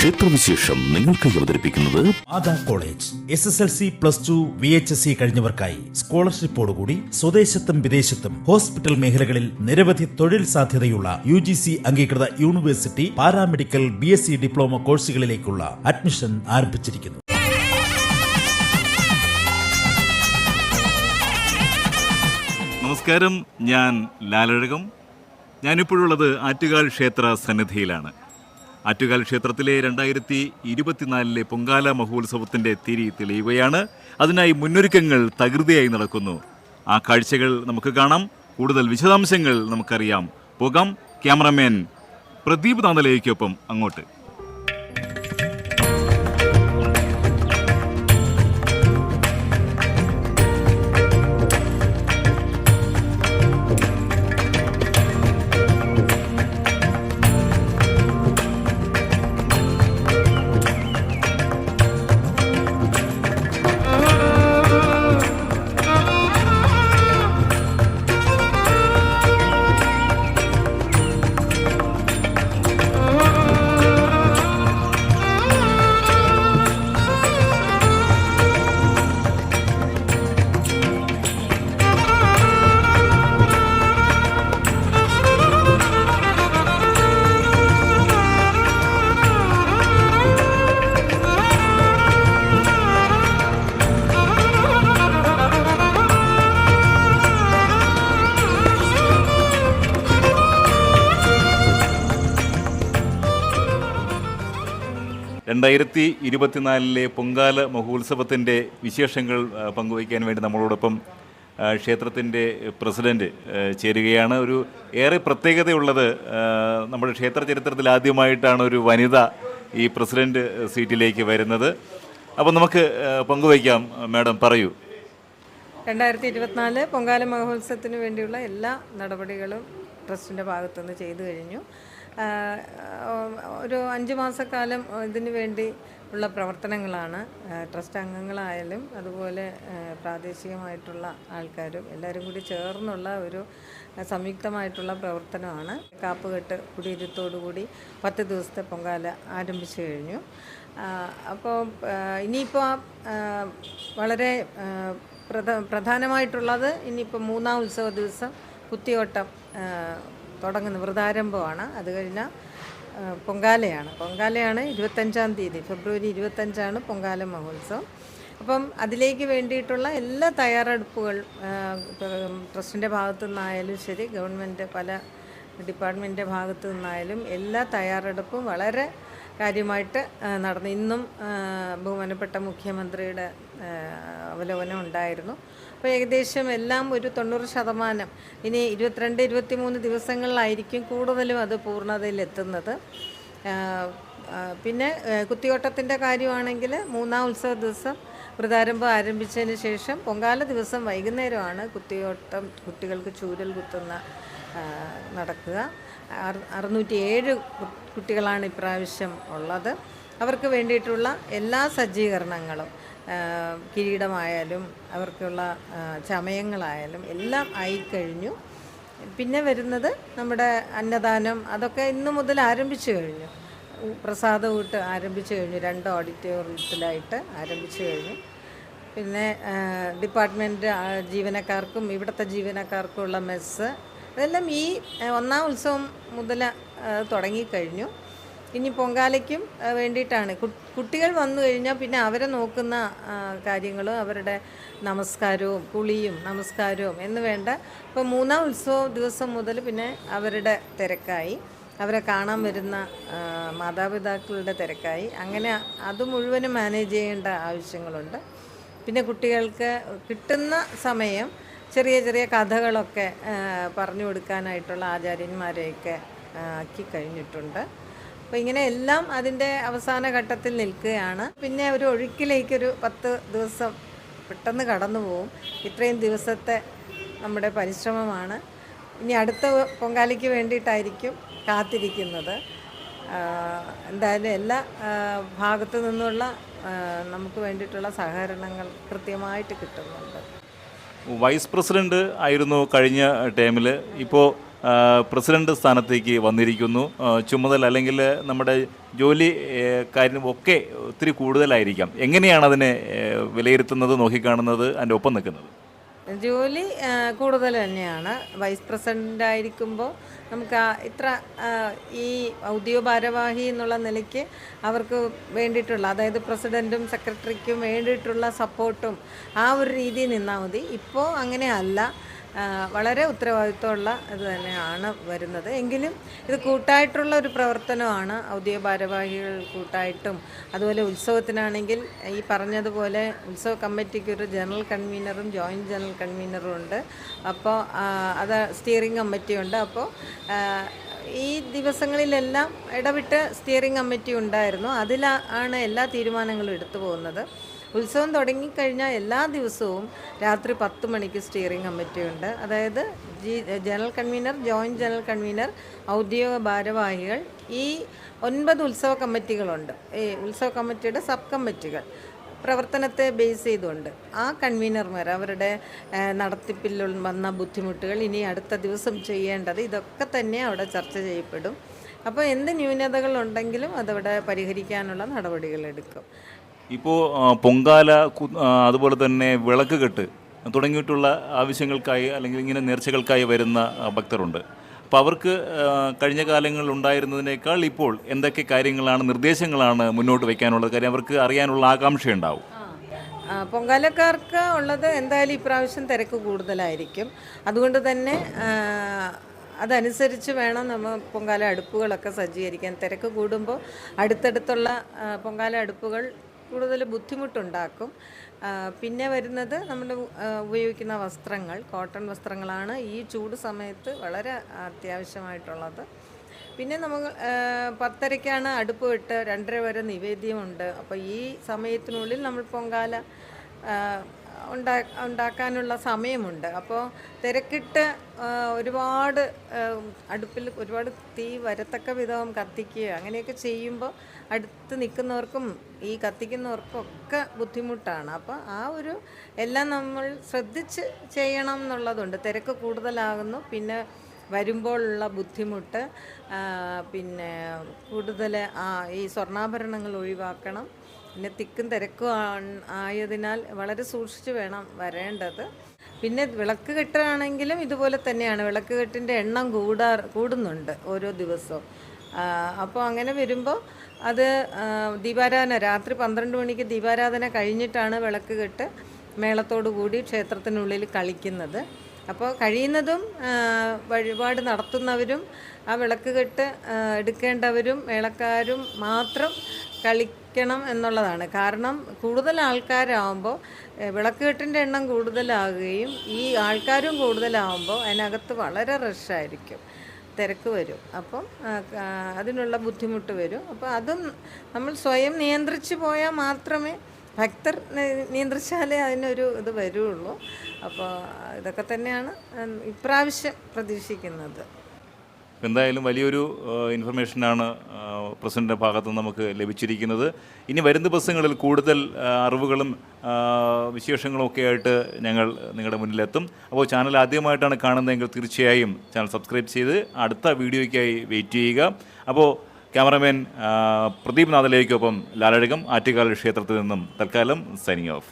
ക്ഷേത്രവിശേഷം നിങ്ങൾക്കായി അവതരിപ്പിക്കുന്നത് Matha college S S L C plus two V H S C കഴിഞ്ഞവർക്കായി സ്കോളർഷിപ്പോടുകൂടി സ്വദേശത്തും വിദേശത്തും ഹോസ്പിറ്റൽ മേഖലകളിൽ നിരവധി തൊഴിൽ സാധ്യതയുള്ള യു ജി സി അംഗീകൃത university paramedical B S C diploma കോഴ്സുകളിലേക്കുള്ള admission ആരംഭിച്ചിരിക്കുന്നു. നമസ്കാരം. ഞാൻ ലാലഴകം. ഞാനിപ്പോഴുള്ളത് ആറ്റുകാൽ ക്ഷേത്ര സന്നിധിയിലാണ്. ആറ്റുകാൽ ക്ഷേത്രത്തിലെ രണ്ടായിരത്തി ഇരുപത്തിനാലിലെ പൊങ്കാല മഹോത്സവത്തിന്റെ തിരി തെളിയുകയാണ്. അതിനായി മുന്നൊരുക്കങ്ങൾ തകൃതിയായി നടക്കുന്നു. ആ കാഴ്ചകൾ നമുക്ക് കാണാം. കൂടുതൽ വിശദാംശങ്ങൾ നമുക്കറിയാം. പോകാം. ക്യാമറമാൻ പ്രദീപ് താന്തലയ്ക്കൊപ്പം അങ്ങോട്ട്. രണ്ടായിരത്തി ഇരുപത്തിനാലിലെ പൊങ്കാല മഹോത്സവത്തിന്റെ വിശേഷങ്ങൾ പങ്കുവയ്ക്കാൻ വേണ്ടി നമ്മളോടൊപ്പം ക്ഷേത്രത്തിന്റെ പ്രസിഡന്റ് ചേരുകയാണ്. ഒരു ഏറെ പ്രത്യേകതയുള്ളത് നമ്മുടെ ക്ഷേത്ര ചരിത്രത്തിൽ ആദ്യമായിട്ടാണ് ഒരു വനിത ഈ പ്രസിഡന്റ് സീറ്റിലേക്ക് വരുന്നത്. അപ്പോൾ നമുക്ക് പങ്കുവയ്ക്കാം മാഡം പറയൂ. രണ്ടായിരത്തി ഇരുപത്തിനാല് പൊങ്കാല മഹോത്സവത്തിന് വേണ്ടിയുള്ള എല്ലാ നടപടികളും ട്രസ്റ്റിന്റെ ഭാഗത്തുനിന്ന് ചെയ്തു കഴിഞ്ഞു. ഒരു അഞ്ച് മാസക്കാലം ഇതിന് വേണ്ടി ഉള്ള പ്രവർത്തനങ്ങളാണ് ട്രസ്റ്റ് അംഗങ്ങളായാലും അതുപോലെ പ്രാദേശികമായിട്ടുള്ള ആൾക്കാരും എല്ലാവരും കൂടി ചേർന്നുള്ള ഒരു സംയുക്തമായിട്ടുള്ള പ്രവർത്തനമാണ്. കാപ്പുകെട്ട് കുടിയിരുത്തോടുകൂടി പത്ത് ദിവസത്തെ പൊങ്കാല ആരംഭിച്ചു കഴിഞ്ഞു. അപ്പോൾ ഇനിയിപ്പോൾ വളരെ പ്രധാനമായിട്ടുള്ളത് ഇനിയിപ്പോൾ മൂന്നാം ഉത്സവ ദിവസം കുത്തിയോട്ടം തുടങ്ങുന്ന വ്രതാരംഭമാണ്. അത് കഴിഞ്ഞാൽ പൊങ്കാലയാണ്. പൊങ്കാലയാണ് ഇരുപത്തഞ്ചാം തീയതി. ഫെബ്രുവരി ഇരുപത്തഞ്ചാണ് പൊങ്കാല മഹോത്സവം. അപ്പം അതിലേക്ക് വേണ്ടിയിട്ടുള്ള എല്ലാ തയ്യാറെടുപ്പുകൾ ട്രസ്റ്റിന്റെ ഭാഗത്തു നിന്നായാലും ശരി ഗവൺമെന്റ് പല ഡിപ്പാർട്ട്മെന്റിന്റെ ഭാഗത്തു നിന്നായാലും എല്ലാ തയ്യാറെടുപ്പും വളരെ കാര്യമായിട്ട് നടന്നു. ഇന്നും ബഹുമാനപ്പെട്ട മുഖ്യമന്ത്രിയുടെ അവലോകനം ഉണ്ടായിരുന്നു. അപ്പോൾ ഏകദേശം എല്ലാം ഒരു തൊണ്ണൂറ് ശതമാനം. ഇനി ഇരുപത്തിരണ്ട് ഇരുപത്തിമൂന്ന് ദിവസങ്ങളിലായിരിക്കും കൂടുതലും അത് പൂർണതയിലെത്തുന്നത്. പിന്നെ കുത്തിയോട്ടത്തിന്റെ കാര്യമാണെങ്കിൽ മൂന്നാം ഉത്സവ ദിവസം വൃതാരംഭം ആരംഭിച്ചതിന് ശേഷം പൊങ്കാല ദിവസം വൈകുന്നേരമാണ് കുത്തിയോട്ടം കുട്ടികൾക്ക് ചൂരൽ കുത്തുന്ന നടക്കുക. അറു- അറുന്നൂറ്റി ഏഴ് കുട്ടികളാണ് ഇപ്രാവശ്യം ഉള്ളത്. അവർക്ക് വേണ്ടിയിട്ടുള്ള എല്ലാ സജ്ജീകരണങ്ങളും കിരീടമായാലും അവർക്കുള്ള ചമയങ്ങളായാലും എല്ലാം ആയിക്കഴിഞ്ഞു. പിന്നെ വരുന്നത് നമ്മുടെ അന്നദാനം അതൊക്കെ ഇന്ന് മുതൽ ആരംഭിച്ചു കഴിഞ്ഞു. പ്രസാദ ഊട്ട് ആരംഭിച്ചു കഴിഞ്ഞു. രണ്ട് ഓഡിറ്റോറിയത്തിലായിട്ട് ആരംഭിച്ചു കഴിഞ്ഞു. പിന്നെ ഡിപ്പാർട്ട്മെന്റ് ജീവനക്കാർക്കും ഇവിടുത്തെ ജീവനക്കാർക്കും ഉള്ള മെസ്സ് അതെല്ലാം ഈ ഒന്നാം ഉത്സവം മുതൽ തുടങ്ങിക്കഴിഞ്ഞു. ഇനി പൊങ്കാലയ്ക്കും വേണ്ടിയിട്ടാണ്. കുട്ടികൾ വന്നു കഴിഞ്ഞാൽ പിന്നെ അവരെ നോക്കുന്ന കാര്യങ്ങൾ അവരുടെ നമസ്കാരവും കുളിയും നമസ്കാരവും എന്ന് വേണ്ട. ഇപ്പോൾ മൂന്നാം ഉത്സവ ദിവസം മുതൽ പിന്നെ അവരുടെ തിരക്കായി. അവരെ കാണാൻ വരുന്ന മാതാപിതാക്കളുടെ തിരക്കായി. അങ്ങനെ അത് മുഴുവനും മാനേജ് ചെയ്യേണ്ട ആവശ്യങ്ങളുണ്ട്. പിന്നെ കുട്ടികൾക്ക് കിട്ടുന്ന സമയം ചെറിയ ചെറിയ കഥകളൊക്കെ പറഞ്ഞു കൊടുക്കാനായിട്ടുള്ള ആചാര്യന്മാരെയൊക്കെ ആക്കി കഴിഞ്ഞിട്ടുണ്ട്. അപ്പോൾ ഇങ്ങനെ എല്ലാം അതിന്റെ അവസാന ഘട്ടത്തിൽ നിൽക്കുകയാണ്. പിന്നെ ഒരു ഒഴുക്കിലേക്കൊരു പത്ത് ദിവസം പെട്ടെന്ന് കടന്നു പോകും ഇത്രയും ദിവസത്തെ നമ്മുടെ പരിശ്രമമാണ്. ഇനി അടുത്ത പൊങ്കാലിക്ക് വേണ്ടിയിട്ടായിരിക്കും കാത്തിരിക്കുന്നത്. എന്തായാലും എല്ലാ ഭാഗത്തു നിന്നുള്ള നമുക്ക് വേണ്ടിയിട്ടുള്ള സഹകരണങ്ങൾ കൃത്യമായിട്ട് കിട്ടുന്നുണ്ട്. വൈസ് പ്രസിഡന്റ് ആയിരുന്നു കഴിഞ്ഞ ടൈമിൽ ഇപ്പോൾ പ്രസിഡന്റ് സ്ഥാനത്തേക്ക് വന്നിരിക്കുന്നു. ചുമതല അല്ലെങ്കിൽ നമ്മുടെ ജോലി കാര്യം ഒക്കെ ഒത്തിരി കൂടുതലായിരിക്കാം. എങ്ങനെയാണ് അതിനെ വിലയിരുത്തുന്നത് നോക്കിക്കാണുന്നത് അതിന്റെ ഒപ്പം നിൽക്കുന്നത്? ജോലി കൂടുതൽ തന്നെയാണ്. വൈസ് പ്രസിഡന്റ് ആയിരിക്കുമ്പോൾ നമുക്ക് ഇത്ര ഈ ഔദ്യോഗിക ഭാരവാഹി എന്നുള്ള നിലയ്ക്ക് അവർക്ക് വേണ്ടിയിട്ടുള്ള അതായത് പ്രസിഡന്റും സെക്രട്ടറിക്കും വേണ്ടിയിട്ടുള്ള സപ്പോർട്ടും ആ ഒരു രീതിയിൽ നിന്നാൽ മതി. ഇപ്പോൾ അങ്ങനെയല്ല വളരെ ഉത്തരവാദിത്വമുള്ള ഇത് തന്നെയാണ് വരുന്നത്. എങ്കിലും ഇത് കൂട്ടായിട്ടുള്ള ഒരു പ്രവർത്തനമാണ് ഔദ്യോഗിക ഭാരവാഹികൾ കൂട്ടായിട്ടും. അതുപോലെ ഉത്സവത്തിനാണെങ്കിൽ ഈ പറഞ്ഞതുപോലെ ഉത്സവ കമ്മിറ്റിക്ക് ഒരു ജനറൽ കൺവീനറും ജോയിന്റ് ജനറൽ കൺവീനറും ഉണ്ട്. അപ്പോൾ അത് സ്റ്റിയറിംഗ് കമ്മിറ്റിയുണ്ട് അപ്പോൾ ഈ ദിവസങ്ങളിലെല്ലാം ഇടവിട്ട് സ്റ്റിയറിംഗ് കമ്മിറ്റി ഉണ്ടായിരുന്നു. അതിലാണ് എല്ലാ തീരുമാനങ്ങളും എടുത്തു പോകുന്നത്. ഉത്സവം തുടങ്ങിക്കഴിഞ്ഞാൽ എല്ലാ ദിവസവും രാത്രി പത്ത് മണിക്ക് സ്റ്റിയറിംഗ് കമ്മിറ്റി ഉണ്ട്. അതായത് G general convener joint general convener ഔദ്യോഗിക ഭാരവാഹികൾ ഈ ഒൻപത് ഉത്സവ കമ്മിറ്റികളുണ്ട്. ഈ ഉത്സവ കമ്മിറ്റിയുടെ സബ് കമ്മിറ്റികൾ പ്രവർത്തനത്തെ ബേസ് ചെയ്തുകൊണ്ട് ആ കൺവീനർമാർ അവരുടെ നടത്തിപ്പിൽ വന്ന ബുദ്ധിമുട്ടുകൾ ഇനി അടുത്ത ദിവസം ചെയ്യേണ്ടത് ഇതൊക്കെ തന്നെ അവിടെ ചർച്ച ചെയ്യപ്പെടും. അപ്പോൾ എന്ത് ന്യൂനതകളുണ്ടെങ്കിലും അതവിടെ പരിഹരിക്കാനുള്ള നടപടികൾ എടുക്കും ഇപ്പോൾ പൊങ്കാല അതുപോലെ തന്നെ വിളക്ക് കെട്ട് തുടങ്ങിയിട്ടുള്ള ആവശ്യങ്ങൾക്കായി അല്ലെങ്കിൽ ഇങ്ങനെ നേർച്ചകൾക്കായി വരുന്ന ഭക്തരുണ്ട്. അപ്പോൾ അവർക്ക് കഴിഞ്ഞ കാലങ്ങളിൽ ഉണ്ടായിരുന്നതിനേക്കാൾ ഇപ്പോൾ എന്തൊക്കെ കാര്യങ്ങളാണ് നിർദ്ദേശങ്ങളാണ് മുന്നോട്ട് വയ്ക്കാനുള്ളത് കാര്യം അവർക്ക് അറിയാനുള്ള ആകാംക്ഷയുണ്ടാവും. പൊങ്കാലക്കാർക്ക് ഉള്ളത് എന്തായാലും ഇപ്രാവശ്യം തിരക്ക് കൂടുതലായിരിക്കും. അതുകൊണ്ട് തന്നെ അതനുസരിച്ച് വേണം നമ്മൾ പൊങ്കാല അടുപ്പുകളൊക്കെ സജ്ജീകരിക്കാൻ. തിരക്ക് കൂടുമ്പോൾ അടുത്തടുത്തുള്ള പൊങ്കാല അടുപ്പുകൾ കൂടുതൽ ബുദ്ധിമുട്ടുണ്ടാക്കും. പിന്നെ വരുന്നത് നമ്മൾ ഉപയോഗിക്കുന്ന വസ്ത്രങ്ങൾ കോട്ടൺ വസ്ത്രങ്ങളാണ് ഈ ചൂട് സമയത്ത് വളരെ അത്യാവശ്യമായിട്ടുള്ളത്. പിന്നെ നമ്മൾ പത്തരയ്ക്കാണ് അടുപ്പ് വിട്ട് രണ്ടര വരെ നിവേദ്യമുണ്ട്. അപ്പോൾ ഈ സമയത്തിനുള്ളിൽ നമ്മൾ പൊങ്കാല ഉണ്ടാ ഉണ്ടാക്കാനുള്ള സമയമുണ്ട്. അപ്പോൾ തിരക്കിട്ട് ഒരുപാട് അടുപ്പിൽ ഒരുപാട് തീ വരത്തക്ക വിധം കത്തിക്കുക അങ്ങനെയൊക്കെ ചെയ്യുമ്പോൾ അടുത്ത് നിൽക്കുന്നവർക്കും ഈ കത്തിക്കുന്നവർക്കും ഒക്കെ ബുദ്ധിമുട്ടാണ്. അപ്പോൾ ആ ഒരു എല്ലാം നമ്മൾ ശ്രദ്ധിച്ച് ചെയ്യണം എന്നുള്ളതുണ്ട്. തിരക്ക് കൂടുതലാകുന്നു. പിന്നെ വരുമ്പോഴുള്ള ബുദ്ധിമുട്ട് പിന്നെ കൂടുതൽ ആ ഈ സ്വർണാഭരണങ്ങൾ ഒഴിവാക്കണം. പിന്നെ തിക്കും തിരക്കും ആയതിനാൽ വളരെ സൂക്ഷിച്ച് വേണം വരേണ്ടത്. പിന്നെ വിളക്ക് കെട്ടാണെങ്കിലും ഇതുപോലെ തന്നെയാണ്. വിളക്ക് കെട്ടിന്റെ എണ്ണം കൂടാ കൂടുന്നുണ്ട് ഓരോ ദിവസവും. അപ്പോൾ അങ്ങനെ വരുമ്പോൾ അത് ദീപാരാധന രാത്രി പന്ത്രണ്ട് മണിക്ക് ദീപാരാധന കഴിഞ്ഞിട്ടാണ് വിളക്ക് കെട്ട് മേളത്തോടു കൂടി ക്ഷേത്രത്തിനുള്ളിൽ കളിക്കുന്നത്. അപ്പോൾ കഴിയുന്നതും വഴിപാട് നടത്തുന്നവരും ആ വിളക്ക് കെട്ട് എടുക്കേണ്ടവരും മേളക്കാരും മാത്രം കളിക്കണം എന്നുള്ളതാണ്. കാരണം കൂടുതൽ ആൾക്കാരാകുമ്പോൾ വിളക്കുകെട്ടിന്റെ എണ്ണം കൂടുതലാകുകയും ഈ ആൾക്കാരും കൂടുതലാകുമ്പോൾ അതിനകത്ത് വളരെ റഷായിരിക്കും. തിരക്ക് വരും. അപ്പം അതിനുള്ള ബുദ്ധിമുട്ട് വരും. അപ്പോൾ അതും നമ്മൾ സ്വയം നിയന്ത്രിച്ച് പോയാൽ മാത്രമേ ഭക്തർ നിയന്ത്രിച്ചാലേ അതിനൊരു ഇത് വരുള്ളൂ. അപ്പോൾ ഇതൊക്കെ തന്നെയാണ് ഇപ്രാവശ്യം പ്രതീക്ഷിക്കുന്നത്. എന്തായാലും വലിയൊരു ഇൻഫർമേഷനാണ് പ്രസിഡന്റെ ഭാഗത്ത് നമുക്ക് ലഭിച്ചിരിക്കുന്നത്. ഇനി വരുന്ന ദിവസങ്ങളിൽ കൂടുതൽ അറിവുകളും വിശേഷങ്ങളും ഒക്കെ ആയിട്ട് ഞങ്ങൾ നിങ്ങളുടെ മുന്നിലെത്തും. അപ്പോൾ ചാനൽ ആദ്യമായിട്ടാണ് കാണുന്നതെങ്കിൽ തീർച്ചയായും ചാനൽ സബ്സ്ക്രൈബ് ചെയ്ത് അടുത്ത വീഡിയോയ്ക്കായി വെയിറ്റ് ചെയ്യുക. അപ്പോൾ ക്യാമറമാൻ പ്രദീപ് നാഥലേക്കൊപ്പം ലാലഴകം ആറ്റുകാൽ ക്ഷേത്രത്തിൽ നിന്നും തൽക്കാലം സൈനിങ് ഓഫ്.